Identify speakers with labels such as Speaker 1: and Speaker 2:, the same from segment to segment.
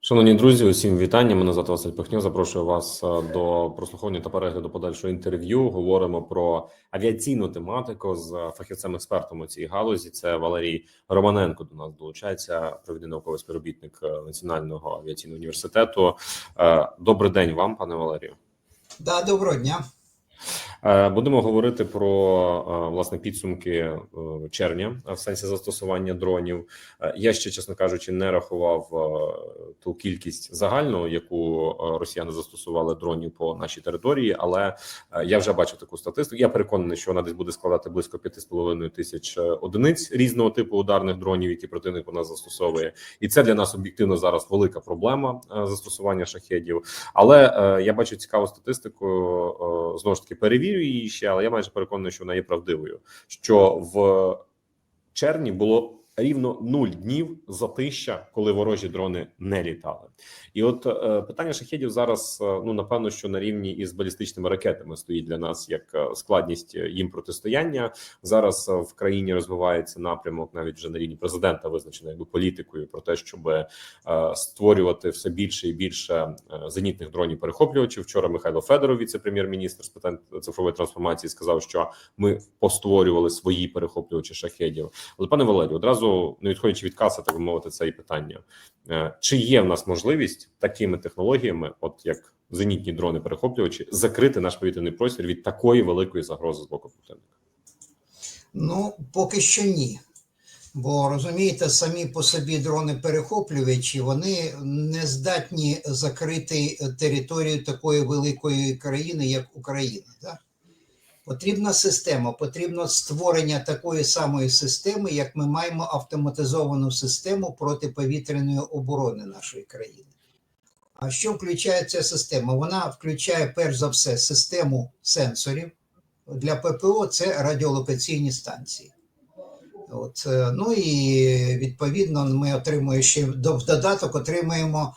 Speaker 1: Шановні друзі, усім вітання. Мене звати Василь Пихньо. Запрошую вас е, до прослуховування та перегляду подальшого інтерв'ю. Говоримо про авіаційну тематику з фахівцем-експертом у цій галузі. Це Валерій Романенко. До нас долучається провідний науковий співробітник е, Національного авіаційного університету. Е, Добрий день вам, пане Валерію.
Speaker 2: Да, доброго дня.
Speaker 1: Е, Будемо говорити про е, власне підсумки е, червня в сенсі застосування дронів. Я ще, чесно кажучи, не рахував ту кількість загальну, яку росіяни застосували дронів по нашій території, але я вже бачив таку статистику. Я переконаний, що вона десь буде складати близько 5,5 тисяч одиниць різного типу ударних дронів, які противник у нас застосовує, і це для нас об'єктивно зараз велика проблема застосування шахедів. Але я бачу цікаву статистику знову ж таки перевірю її ще, але я майже переконаний, що вона є правдивою. Що в червні було рівно нуль днів затища, коли ворожі дрони не літали. І от е, питання шахедів зараз е, ну напевно, що на рівні із балістичними ракетами стоїть для нас як е, складність їм протистояння. Зараз е, в країні розвивається напрямок, навіть вже на рівні президента визначено якби політикою про те, щоб е, створювати все більше і більше е, зенітних дронів перехоплювачів. Вчора Михайло Федоров, віце-прем'єр-міністр з питань цифрової трансформації, сказав, що ми постворювали свої перехоплювачі шахедів. Але пане Валерію, одразу не відходячи від каси, так би мовити, це і питання: Е, чи є в нас можливість такими технологіями, от як зенітні дрони перехоплювачі, закрити наш повітряний простір від такої великої загрози з боку противника?
Speaker 2: Ну, поки що ні. Бо розумієте, самі по собі дрони-перехоплювачі вони не здатні закрити територію такої великої країни, як Україна. Да? Потрібна система, потрібно створення такої самої системи, як ми маємо автоматизовану систему протиповітряної оборони нашої країни. А що включає ця система? Вона включає перш за все систему сенсорів. Для ППО це радіолокаційні станції. От, е, ну і відповідно ми отримуємо ще в додаток отримуємо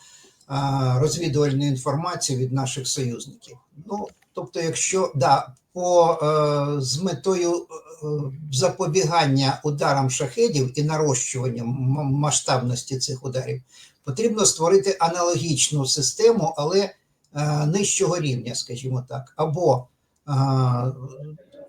Speaker 2: розвідувальну інформацію від наших союзників. Ну, тобто, якщо да, по, е, з метою е, запобігання ударам шахедів і нарощування масштабності цих ударів, потрібно створити аналогічну систему, але е, нижчого рівня, скажімо так, або е,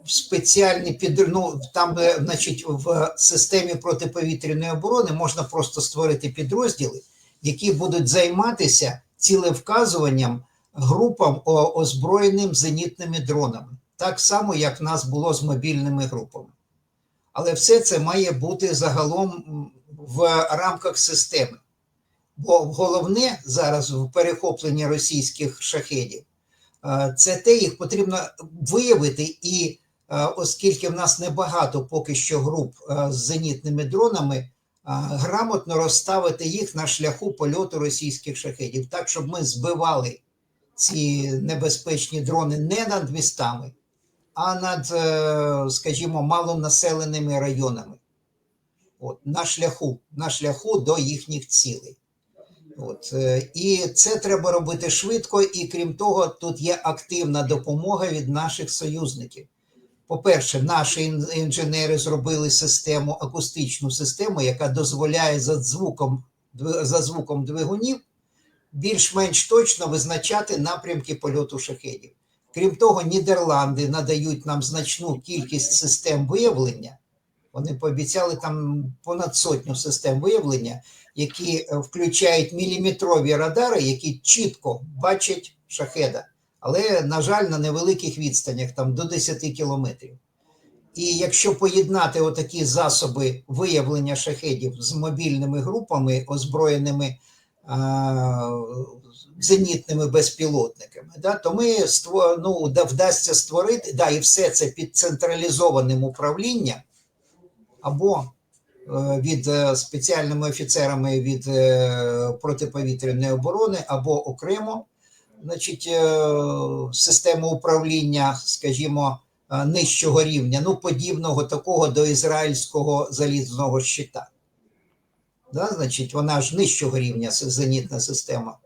Speaker 2: спеціальні під ну, там, значить, в системі протиповітряної оборони можна просто створити підрозділи, які будуть займатися цілевказуванням групам озброєним зенітними дронами, так само, як в нас було з мобільними групами. Але все це має бути загалом в рамках системи. Бо головне зараз в перехопленні російських шахедів е, це те, їх потрібно виявити і Е, оскільки в нас небагато поки що груп е, з зенітними дронами, грамотно розставити їх на шляху польоту російських шахедів, так щоб ми збивали ці небезпечні дрони не над містами, а над, е, скажімо, малонаселеними районами. От, на шляху, на шляху до їхніх цілей. От, е, і це треба робити швидко, і крім того, тут є активна допомога від наших союзників. По-перше, наші інженери зробили систему, акустичну систему, яка дозволяє за звуком, за звуком двигунів більш-менш точно визначати напрямки польоту шахедів. Крім того, Нідерланди надають нам значну кількість систем виявлення. Вони пообіцяли там понад сотню систем виявлення, які е, включають міліметрові радари, які чітко бачать шахеда але, на жаль, на невеликих відстанях, там до 10 кілометрів. І якщо поєднати отакі засоби виявлення шахедів з мобільними групами, озброєними зенітними безпілотниками, да, то ми ну, да, вдасться створити, да, і все це під централізованим управлінням або е, від е, спеціальними офіцерами від е, протиповітряної оборони, або окремо значить, систему управління, скажімо, нижчого рівня, ну, подібного такого до ізраїльського залізного щита. Да, значить, вона ж нижчого рівня зенітна система.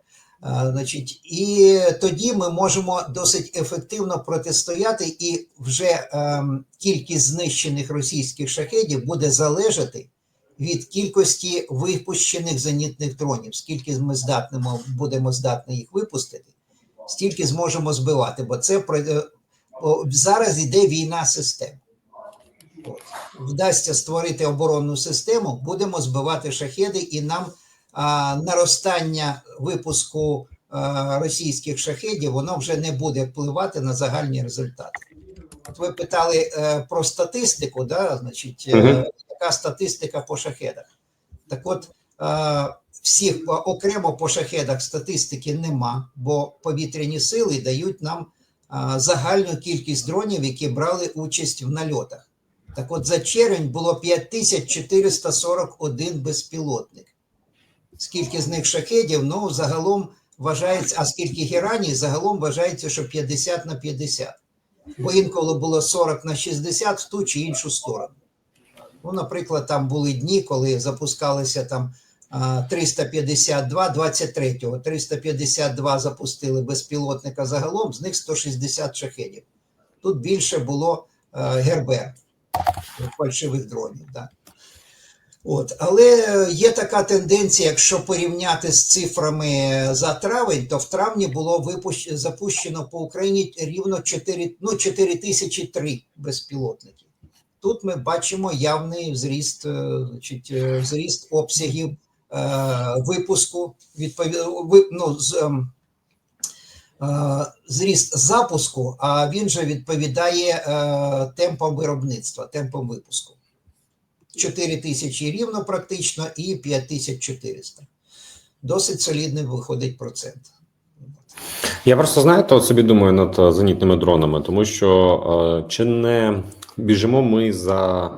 Speaker 2: Е, Значить, і тоді ми можемо досить ефективно протистояти, і вже ем, кількість знищених російських шахедів буде залежати від кількості випущених зенітних дронів. Скільки ми здатнимо, будемо здатні їх випустити, стільки зможемо збивати, бо це е, зараз йде війна систем. Вдасться створити оборонну систему, будемо збивати шахеди, і нам а, наростання випуску а, російських шахедів воно вже не буде впливати на загальні результати. От ви питали е, про статистику, да, значить, е,
Speaker 1: Мгм.
Speaker 2: яка статистика по шахедах? Так от, е, всіх окремо по шахедах статистики нема, бо повітряні сили дають нам а, загальну кількість дронів, які брали участь в нальотах. Так от за червень було 5441 безпілотник. Скільки з них шахедів, ну загалом вважається, а скільки гераній, загалом вважається, що 50 на 50. Бо інколи було 40 на 60 в ту чи іншу сторону. Ну, наприклад, там були дні, коли запускалися там 352, 23-го, 352 запустили безпілотника загалом, з них 160 шахедів. Тут більше було е, гербер фальшивих дронів. Да. От, але є така тенденція, якщо порівняти з цифрами за травень, то в травні було випущ... запущено по Україні рівно 4, ну, 4003 безпілотники. Тут ми бачимо явний зріст, е, значить, е, зріст обсягів е, випуску, відпові... ви- ну, з, ем, зріст запуску, а він же відповідає е, темпам виробництва, темпам випуску. 4 тисячі рівно практично і 5400. Досить солідний виходить процент.
Speaker 1: Я просто знаєте, от собі думаю над е, зенітними дронами, тому що е, чи не біжимо ми за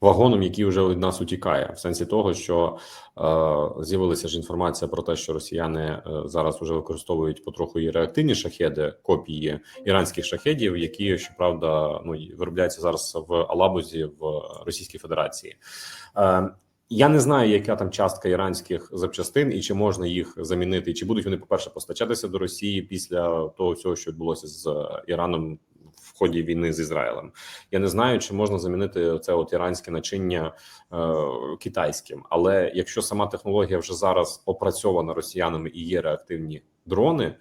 Speaker 1: вагоном, який вже від нас утікає, в сенсі того, що е, з'явилася ж інформація про те, що росіяни е, зараз вже використовують потроху і реактивні шахеди, копії іранських шахедів, які щоправда ну виробляються зараз в Алабузі в Російській Федерації. Е, я не знаю, яка там частка іранських запчастин, і чи можна їх замінити, і чи будуть вони, по-перше, постачатися до Росії після того всього, що відбулося з е, Іраном ході війни з Ізраїлем. Я не знаю, чи можна замінити це от іранське начиння е, китайським. Але якщо сама технологія вже зараз опрацьована росіянами і є реактивні дрони,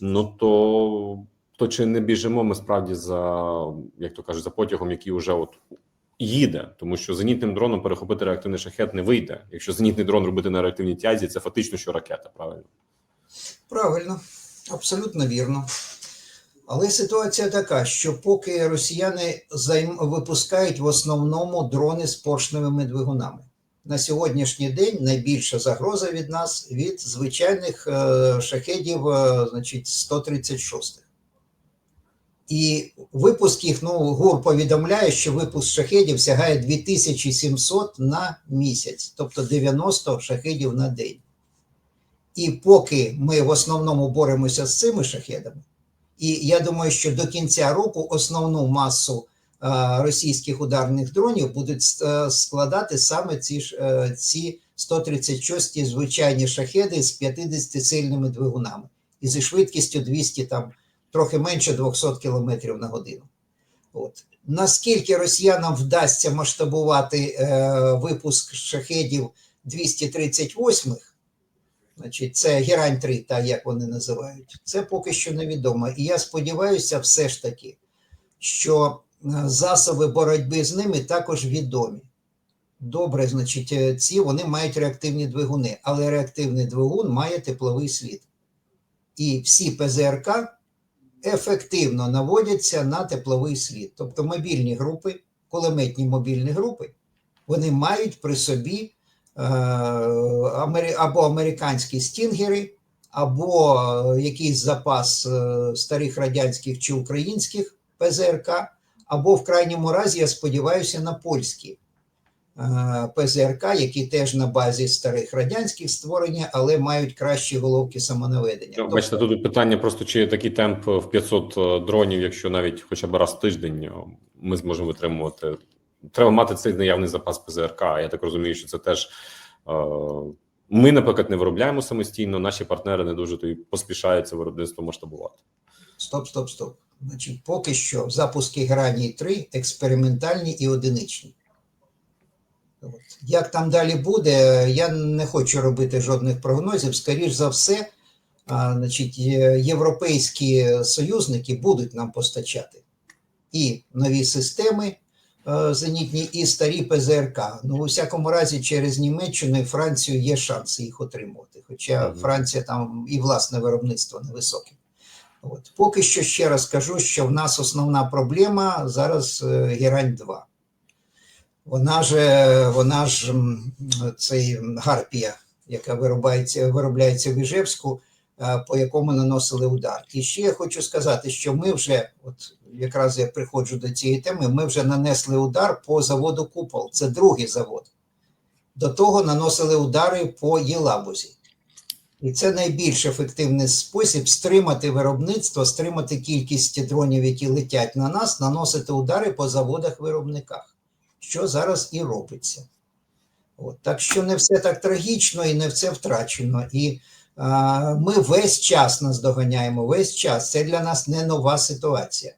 Speaker 1: ну то, то чи не біжимо ми справді за як то кажуть, за потягом, який вже от їде, тому що зенітним дроном перехопити реактивний шахет не вийде. Якщо зенітний дрон робити на реактивній тязі, це фактично що ракета. Правильно,
Speaker 2: Правильно, абсолютно вірно. Але ситуація така, що поки росіяни займ... випускають в основному дрони з поршневими двигунами. На сьогоднішній день найбільша загроза від нас від звичайних е, шахедів, е, значить, 136. І випуск їх, ну, ГУР повідомляє, що випуск шахедів сягає 2700 на місяць, тобто 90 шахедів на день. І поки ми в основному боремося з цими шахедами, і я думаю, що до кінця року основну масу е, російських ударних дронів будуть е, складати саме ці, ж, е, ці 136 звичайні шахеди з 50 сильними двигунами і зі швидкістю 200 там трохи менше 200 км на годину. От. Наскільки росіянам вдасться масштабувати е, випуск шахедів 238-х, значить, це Герань 3, так як вони називають, це поки що невідомо. І я сподіваюся, все ж таки, що е, засоби боротьби з ними також відомі. Добре, значить, е, ці вони мають реактивні двигуни, але реактивний двигун має тепловий слід. І всі ПЗРК ефективно наводяться на тепловий слід. Тобто мобільні групи, кулеметні мобільні групи, вони мають при собі або американські стінгери, або е, якийсь запас е, старих радянських чи українських ПЗРК, або в крайньому разі, я сподіваюся, на польські е, ПЗРК, які теж на базі старих радянських створення, але мають кращі головки самонаведення.
Speaker 1: Ну, бачите, тут питання просто чи такий темп в 500 дронів, якщо навіть хоча б раз в тиждень ми зможемо витримувати. Треба мати цей наявний запас ПЗРК. Я так розумію, що це теж е, ми, наприклад, не виробляємо самостійно. Наші партнери не дуже то поспішають виробництво масштабувати.
Speaker 2: Стоп, стоп, стоп. Значить, поки що запуски Граній 3 експериментальні і одиничні. От. Як там далі буде, я не хочу робити жодних прогнозів. Скоріш за все, а, значить, європейські союзники будуть нам постачати і нові системи е, зенітні, і старі ПЗРК. Ну, у всякому разі, через Німеччину і Францію є шанси їх отримувати. Хоча. Франція там і власне виробництво невисоке. От. Поки що ще раз кажу, що в нас основна проблема зараз е, Герань 2. Вона ж, вона ж цей гарпія, яка виробляється, виробляється в Іжевську, е, по якому наносили удар. І ще я хочу сказати, що ми вже, от якраз я приходжу до цієї теми, ми вже нанесли удар по заводу Купол. Це другий завод. До того наносили удари по Єлабузі. І це найбільш ефективний спосіб стримати виробництво, стримати кількість дронів, які летять на нас, наносити удари по заводах-виробниках, що зараз і робиться. От. Так що не все так трагічно і не все втрачено. І ми весь час наздоганяємо, весь час. Це для нас не нова ситуація.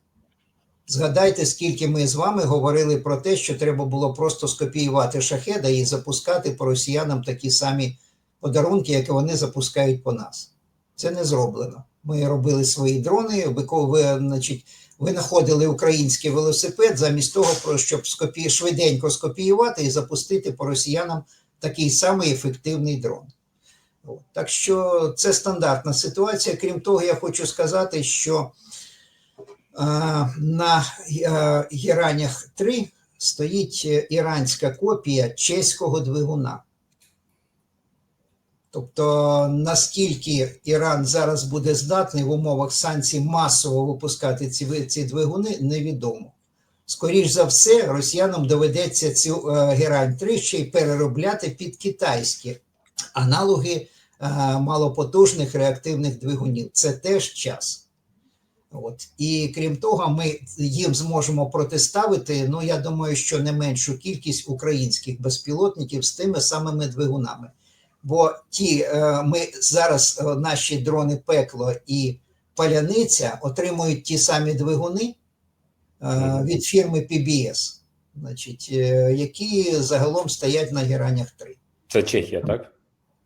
Speaker 2: Згадайте, скільки ми з вами говорили про те, що треба було просто скопіювати шахеда і запускати по росіянам такі самі подарунки, які вони запускають по нас. Це не зроблено. Ми робили свої дрони, ви, значить, винаходили український велосипед замість того, щоб скопі... швиденько скопіювати і запустити по росіянам такий самий ефективний дрон. Так що це стандартна ситуація. Крім того, я хочу сказати, що е, на е, Іранях 3 стоїть е, іранська копія чеського двигуна. Тобто, наскільки Іран зараз буде здатний в умовах санкцій масово випускати ці, ці двигуни, невідомо. Скоріш за все, росіянам доведеться цю е, Герань 3 ще й переробляти під китайські аналоги е, малопотужних реактивних двигунів. Це теж час. От. І крім того, ми їм зможемо протиставити, ну я думаю, що не меншу кількість українських безпілотників з тими самими двигунами. Бо ті е, ми зараз е, наші дрони пекло і паляниця отримують ті самі двигуни від фірми PBS, значить, які загалом стоять на геранях 3.
Speaker 1: Це Чехія, так?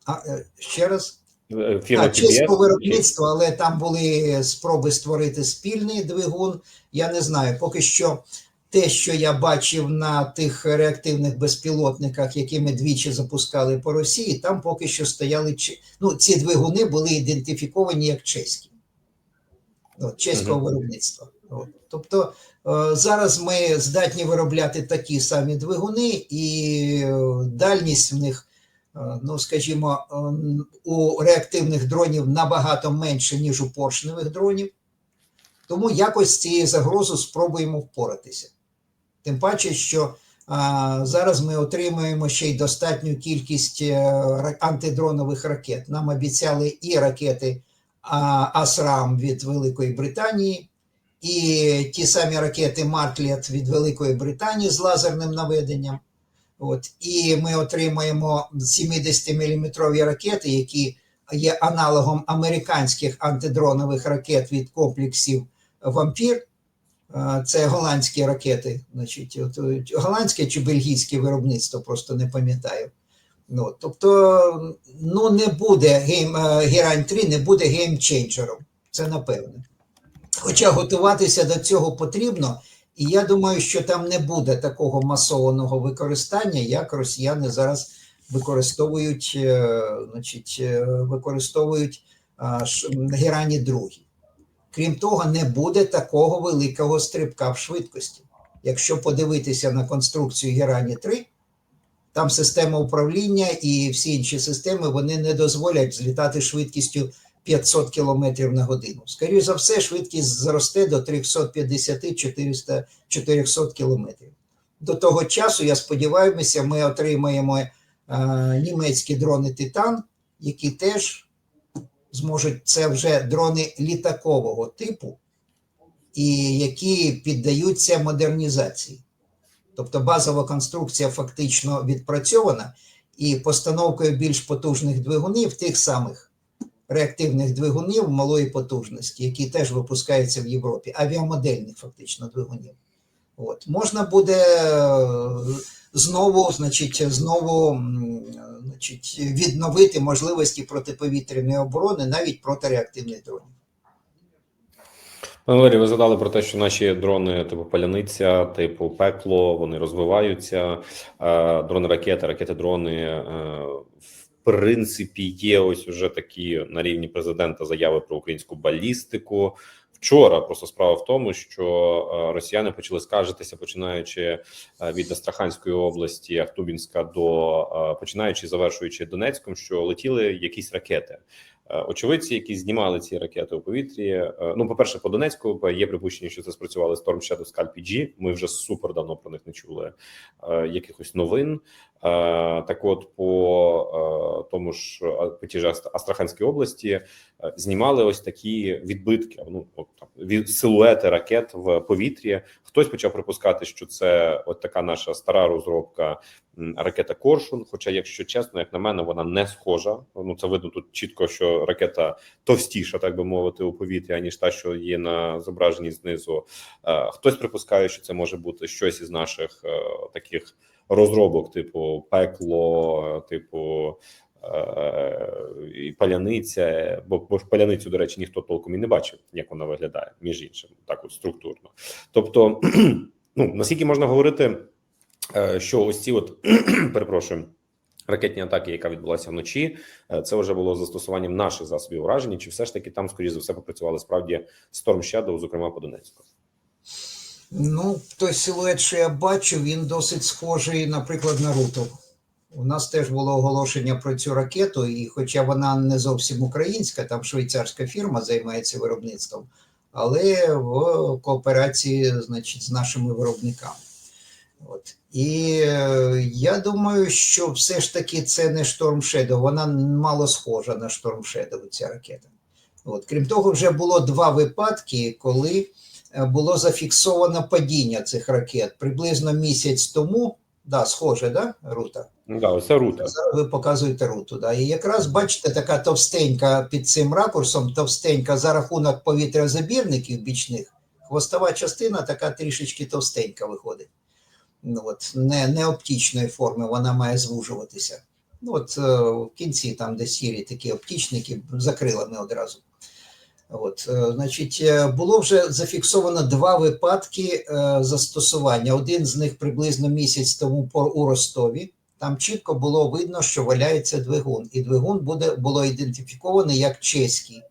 Speaker 2: А е, ще раз.
Speaker 1: Е, Фірма
Speaker 2: А, чеського виробництва, але там були спроби створити спільний двигун. Я не знаю, поки що те, що я бачив на тих реактивних безпілотниках, які ми двічі запускали по Росії, там поки що стояли ну, ці двигуни були ідентифіковані як чеські. От, чеського
Speaker 1: Мгм.
Speaker 2: виробництва. От. Тобто е, зараз ми здатні виробляти такі самі двигуни, і е, дальність в них Е, ну, скажімо, ем, у реактивних дронів набагато менше, ніж у поршневих дронів. Тому якось з цією загрозою спробуємо впоратися. Тим паче, що а, зараз ми отримуємо ще й достатню кількість е, антидронових ракет. Нам обіцяли і ракети а, Асрам від Великої Британії, і ті самі ракети Мартлет від Великої Британії з лазерним наведенням. От, і ми отримаємо 70-мм ракети, які є аналогом американських антидронових ракет від комплексів Вампір. Це голландські ракети, значить, от, голландське чи бельгійське виробництво, просто не пам'ятаю. Ну, тобто, ну не буде гейм, е, Герань 3 не буде геймченджером. Це напевне. Хоча готуватися до цього потрібно, і я думаю, що там не буде такого масованого використання, як росіяни зараз використовують, е, значить, е, використовують герані другі. Крім того, не буде такого великого стрибка в швидкості. Якщо подивитися на конструкцію Герані 3, там система управління і всі інші системи вони не дозволять злітати швидкістю 500 км на годину. Скоріше за все, швидкість зросте до 350-400 км. До того часу, я сподіваюся, ми отримаємо е, німецькі дрони Титан, які теж зможуть це вже дрони літакового типу, і які піддаються модернізації. Тобто базова конструкція фактично відпрацьована, і постановкою більш потужних двигунів, тих самих реактивних двигунів малої потужності, які теж випускаються в Європі, авіамодельних фактично двигунів. От. Можна буде е, знову, значить, знову значить, відновити можливості протиповітряної оборони навіть проти реактивних дронів.
Speaker 1: Пане Валерію, ви згадали про те, що наші дрони, типу паляниця, типу пекло, вони розвиваються. Е, Дрони ракети, ракети дрони. Принципі, є ось уже такі на рівні президента заяви про українську балістику. Вчора просто справа в тому, що е, росіяни почали скаржитися, починаючи е, від Астраханської області, Ахтубінська до е, починаючи завершуючи Донецьком, що летіли якісь ракети. Е, Очевидці, які знімали ці ракети у повітрі. е, Ну, по перше, по Донецьку є припущення, що це спрацювали Storm Shadow Scalp PG. Ми вже супер давно про них не чули е, якихось новин. Так, от по тому ж по же Астра- Астраханській області знімали ось такі відбитки. Ну от там від силуети ракет в повітрі. Хтось почав припускати, що це от така наша стара розробка ракета Коршун. Хоча, якщо чесно, як на мене, вона не схожа. Ну це видно тут чітко, що ракета товстіша, так би мовити, у повітрі, аніж та, що є на зображенні знизу. Е, Хтось припускає, що це може бути щось із наших е, таких розробок, типу пекло, типу. Е, І паляниця, бо, бо ж паляницю, до речі, ніхто толком і не бачив, як вона виглядає, між іншим, так от структурно. Тобто, ну наскільки можна говорити, е, що ось ці от перепрошую. Ракетні атаки, яка відбулася вночі, е, це вже було застосуванням наших засобів ураження. Чи все ж таки там, скоріш за все, попрацювали справді Storm Shadow, зокрема по Донецьку?
Speaker 2: Ну, той силует, що я бачу, він досить схожий, наприклад, на Рутов. У нас теж було оголошення про цю ракету, і хоча вона не зовсім українська, там швейцарська фірма займається виробництвом, але в кооперації, значить, з нашими виробниками. От. І е, я думаю, що все ж таки це не Storm Shadow, вона мало схожа на Storm Shadow, ця ракета. От. Крім того, вже було два випадки, коли е, було зафіксовано падіння цих ракет приблизно місяць тому. Да, схоже, да, Рута?
Speaker 1: Ну да, ось це рута.
Speaker 2: Ви показуєте руту. Да. І якраз бачите, така товстенька під цим ракурсом, товстенька за рахунок повітрязабірників бічних, хвостова частина така трішечки товстенька виходить. Ну, от, не, не оптичної форми, вона має звужуватися. Ну, от е, в кінці, там, де сірі такі оптичники, за крилами одразу. От, е, значить, е, було вже зафіксовано два випадки е, застосування. Один з них приблизно місяць тому у Ростові. Там чітко було видно, що валяється двигун, і двигун буде було ідентифіковано як чеський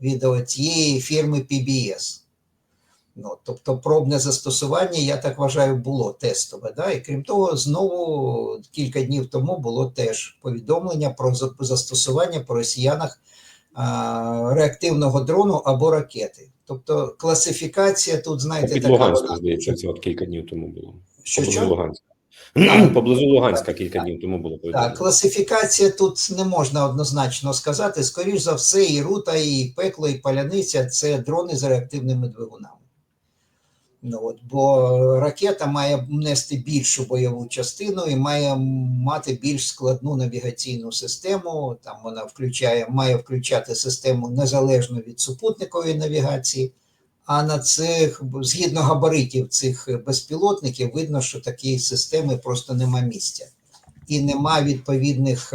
Speaker 2: від цієї фірми PBS. Ну, тобто пробне застосування, я так вважаю, було тестове. Да? І крім того, знову кілька днів тому було теж повідомлення про застосування по росіянах реактивного дрону або ракети. Тобто класифікація тут, знаєте,
Speaker 1: Під
Speaker 2: така
Speaker 1: Луганську,
Speaker 2: вона-
Speaker 1: здається, це от кілька днів тому було.
Speaker 2: що,
Speaker 1: Поблизу
Speaker 2: що?
Speaker 1: Луганська.
Speaker 2: Так.
Speaker 1: Поблизу Луганська кілька днів тому було повідомлено.
Speaker 2: Так, класифікація тут не можна однозначно сказати. Скоріш за все, і рута, і пекло, і паляниця це дрони з реактивними двигунами. Ну, от, бо ракета має нести більшу бойову частину і має мати більш складну навігаційну систему. Там вона включає, має включати систему незалежно від супутникової навігації. А на цих, згідно габаритів цих безпілотників, видно, що такої системи просто нема місця і нема відповідних,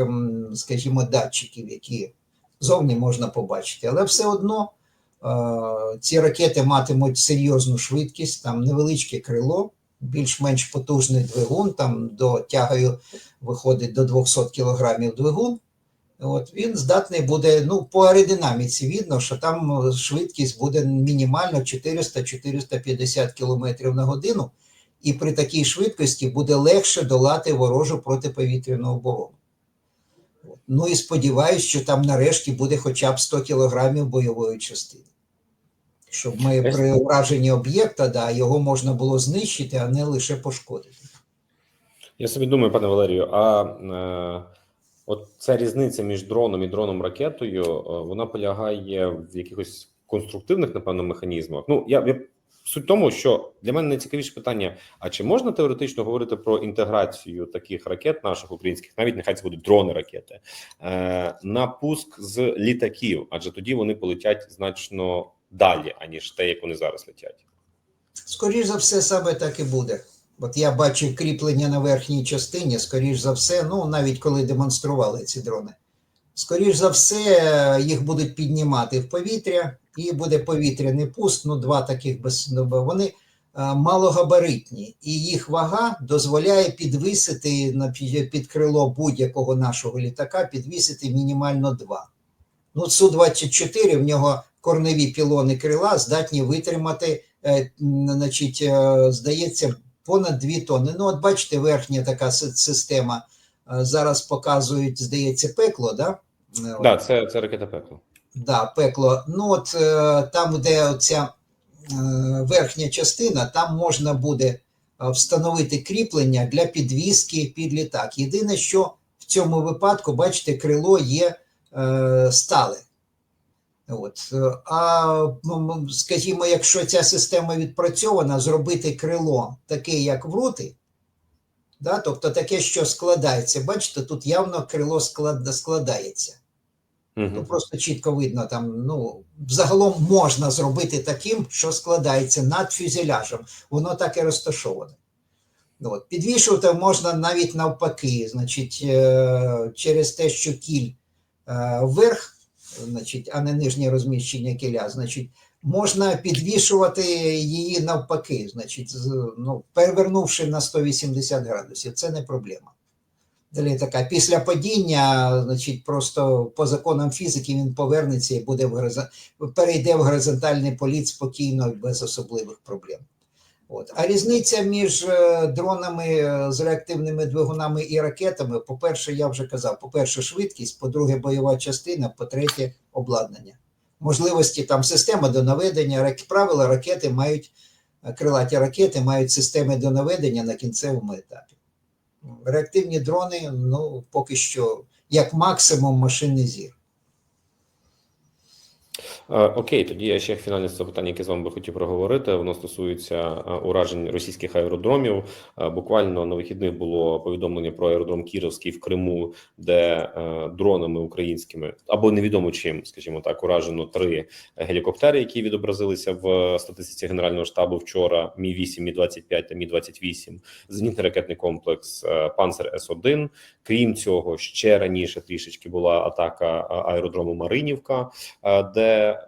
Speaker 2: скажімо, датчиків, які зовні можна побачити. Але все одно ці ракети матимуть серйозну швидкість, там невеличке крило, більш-менш потужний двигун, там до тягою виходить до 200 кг двигун. От він здатний буде, ну, по аеродинаміці видно, що там е, швидкість буде мінімально 400-450 км на годину, і при такій швидкості буде легше долати ворожу протиповітряну оборону. Ну і сподіваюся, що там нарешті буде хоча б 100 кілограмів бойової частини. Щоб ми при ураженні об'єкта да, його можна було знищити, а не лише пошкодити.
Speaker 1: Я собі думаю, пане Валерію, а е, от ця різниця між дроном і дроном ракетою, е, вона полягає в якихось конструктивних, напевно, механізмах. Ну, я, я суть в тому, що для мене найцікавіше питання: а чи можна теоретично говорити про інтеграцію таких ракет наших українських, навіть нехай це будуть дрони ракети, е, на пуск з літаків, адже тоді вони полетять значно далі, аніж те, як вони зараз летять.
Speaker 2: Скоріше за все, саме так і буде. От я бачив кріплення на верхній частині, скоріш за все, ну навіть коли демонстрували ці дрони. Скоріш за все, їх будуть піднімати в повітря, і буде повітряний пуст. Ну, два таких без ну, вони е, малогабаритні, і їх вага дозволяє підвисити під крило будь-якого нашого літака, підвісити мінімально два. Ну, Су-24 в нього корневі пілони крила здатні витримати, е, значить, е, здається, понад 2 тонни. Ну, от бачите, верхня така система. Е, Зараз показують, здається, пекло, да?
Speaker 1: Да, це, це ракета пекло.
Speaker 2: Да, пекло. Ну от там, де оця верхня частина, там можна буде встановити кріплення для підвіски під літак. Єдине, що в цьому випадку, бачите, крило є стале. От. А м, скажімо, якщо ця система відпрацьована, зробити крило таке, як в рути, да, тобто таке, що складається. Бачите, тут явно крило склад, складається. Ну,
Speaker 1: Угу.
Speaker 2: просто чітко видно там. Ну, взагалом можна зробити таким, що складається над фюзеляжем. Воно так і розташоване. Ну, От. Підвішувати можна навіть навпаки, значить, е, через те, що кіль е, вверх, значить, а не нижнє розміщення кіля, значить, можна підвішувати її навпаки, значить, ну, перевернувши на 180 градусів. Це не проблема. Далі така після падіння, значить, просто по законам фізики він повернеться і буде в перейде в горизонтальний політ спокійно без особливих проблем. От. А різниця між е, дронами е, з реактивними двигунами і ракетами, по-перше, я вже казав, по-перше, швидкість, по-друге, бойова частина, по-третє, обладнання. Можливості там система до наведення, правила ракети мають, е, крилаті ракети мають системи до наведення на кінцевому етапі. Реактивні дрони, ну, поки що, як максимум, машинний зір.
Speaker 1: Е, Окей, тоді я ще фінальне запитання, яке з вами би хотів проговорити. Воно стосується е, уражень російських аеродромів. Е, Буквально на вихідних було повідомлення про аеродром Кіровський в Криму, де дронами українськими або невідомо чим, скажімо так, уражено три гелікоптери, які відобразилися в статистиці Генерального штабу вчора. Мі 8 Мі 25 та Мі 28 зенітний ракетний комплекс Панцер С 1 Крім цього, ще раніше трішечки була атака аеродрому Маринівка, е,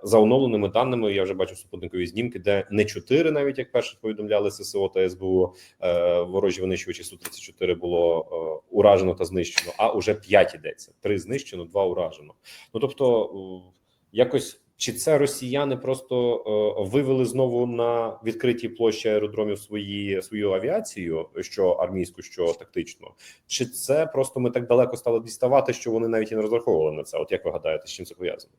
Speaker 1: за оновленими даними я вже бачив супутникові знімки, де не чотири, навіть як перше повідомляли ССО та СБУ, е, ворожі винищувачі Су 34 було е, уражено та знищено, а уже п'ять ідеться: три знищено, два уражено. Ну тобто, е, якось. Чи це росіяни просто е, вивели знову на відкритій площі аеродромів свої свою авіацію, що армійську, що тактичну, чи це просто ми так далеко стали діставати, що вони навіть і не розраховували на це? От як ви гадаєте, з чим це пов'язано?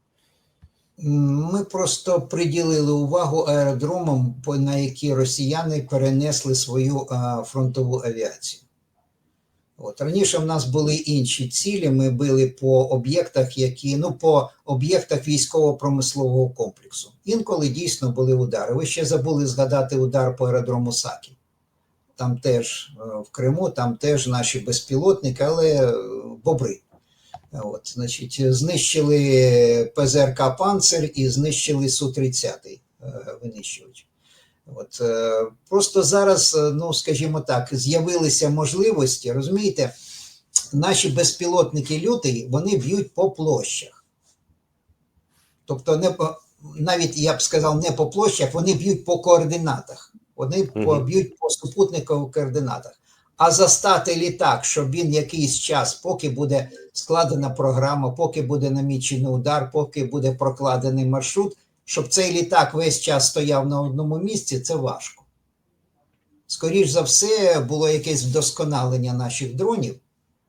Speaker 2: Ми просто приділили увагу аеродромам, на які росіяни перенесли свою фронтову авіацію. От раніше в нас були інші цілі. Ми били по об'єктах, які ну по об'єктах військово-промислового комплексу. Інколи дійсно були удари. Ви ще забули згадати удар по аеродрому Сакі. Там теж е, в Криму, там теж наші безпілотники, але е, бобри. От, значить, знищили ПЗРК Панцер і знищили Су-30 е, винищувач. От, е, просто зараз, е, ну скажімо так, з'явилися можливості, розумієте, наші безпілотники лютий, вони б'ють по площах. Тобто, не по, навіть я б сказав, не по площах, вони б'ють по координатах. Вони б'ють по супутникових координатах. А застати літак, щоб він якийсь час, поки буде складена програма, поки буде намічений удар, поки буде прокладений маршрут, щоб цей літак весь час стояв на одному місці, це важко. Скоріш за все, було якесь вдосконалення наших дронів,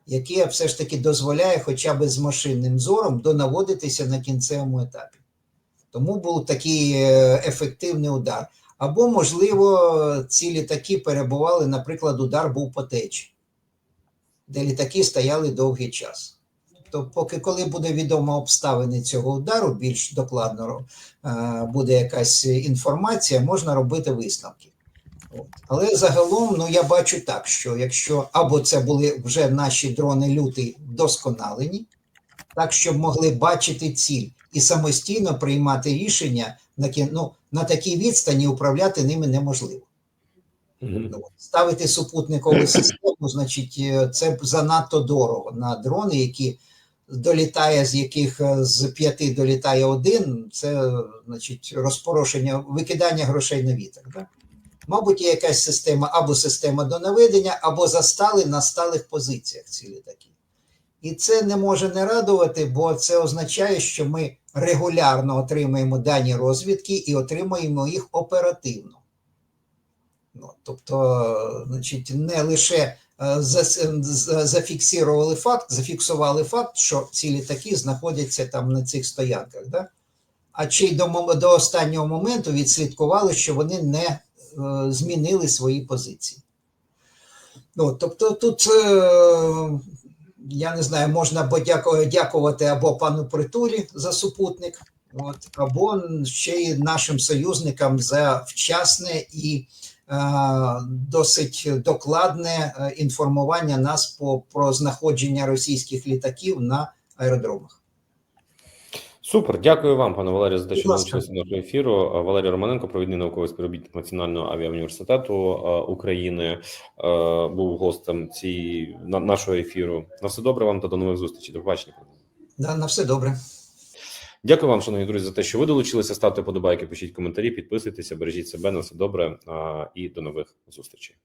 Speaker 2: яке все ж таки дозволяє хоча б з машинним зором донаводитися на кінцевому етапі. Тому був такий е, ефективний удар. Або, можливо, ці літаки перебували, наприклад, удар був по течі, де літаки стояли довгий час. Тобто, поки коли буде відомо обставини цього удару, більш докладно е, буде якась інформація, можна робити висновки. От. Але загалом, ну я бачу так, що якщо або це були вже наші дрони люті вдосконалені, так щоб могли бачити ціль і самостійно приймати рішення на ну, на такій відстані управляти ними неможливо. Ну, Ставити супутникову систему, значить, е, це занадто дорого на дрони, які долітає, з яких е, з п'яти долітає один, це значить розпорошення, викидання грошей на вітер. Да? Мабуть, є якась система або система до наведення, або застали на сталих позиціях ці літаки. І це не може не радувати, бо це означає, що ми регулярно отримуємо дані розвідки і отримуємо їх оперативно. Ну, тобто, значить, не лише е, зафіксували факт, зафіксували факт, що ці літаки знаходяться там на цих стоянках, да? а чи до, до останнього моменту відслідкували, що вони не е, змінили свої позиції. Ну, тобто тут, е, я не знаю, можна подяку- дякувати або пану Притулі за супутник, от, або ще й нашим союзникам за вчасне і е, досить докладне е, інформування нас по, про знаходження російських літаків на аеродромах.
Speaker 1: Супер, дякую вам, пане Валерію, за те, що долучилися до нашого ефіру. Валерій Романенко, провідний науковий співробітник Національного авіауніверситету України, був гостем цієї нашого ефіру. На все добре вам та до нових зустрічей. До побачення.
Speaker 2: Да, на все добре.
Speaker 1: Дякую вам, шановні друзі, за те, що ви долучилися. Ставте подобайки, пишіть коментарі, підписуйтеся, бережіть себе на все добре і до нових зустрічей.